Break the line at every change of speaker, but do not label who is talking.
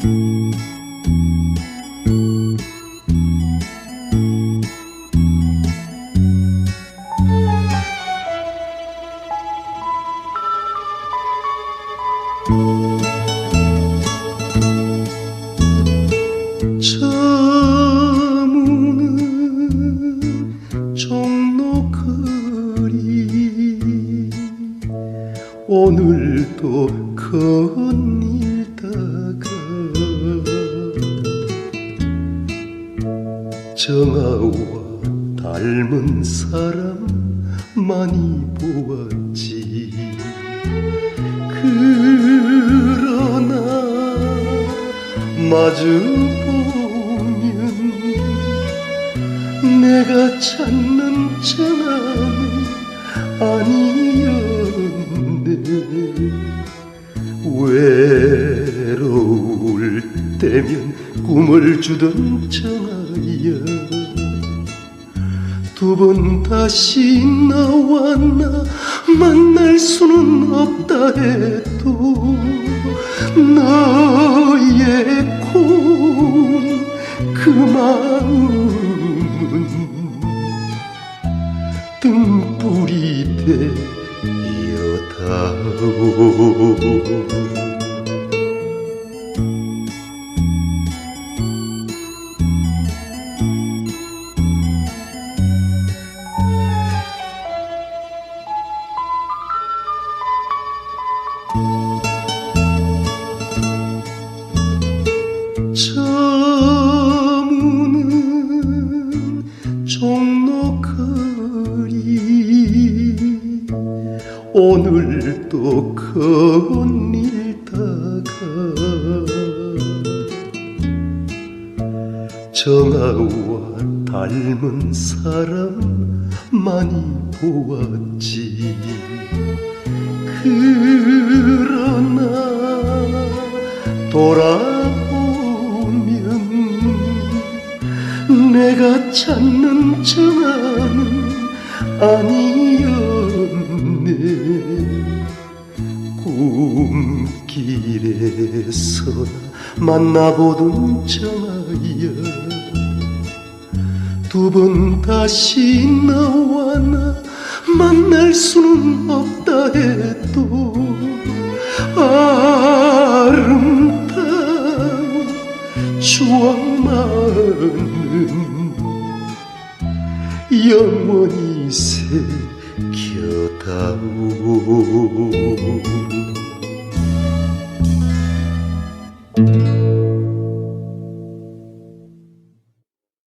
저무는 종로거리 오늘도 큰일 다가. 그 정아와 닮은 사람 많이 보았지. 그러나 마주 보면 내가 찾는 정아는 아니었네. 외로울 때면 꿈을 주던 정아 야두번 다시 나와 나 만날 수는 없다 해도 너의 고운 그 마음은 등불이 되어 다오 종로거리. 오늘도 거닐다가 정아와 닮은 사람 많이 보았지. 그러나 돌아 내가 찾는 정아는 아니었네. 꿈길에서나 만나보던 정아야 두 번 다시 나와 나 만날 수는 없다 해도 아름다운 추억만은 영원히 새겨다오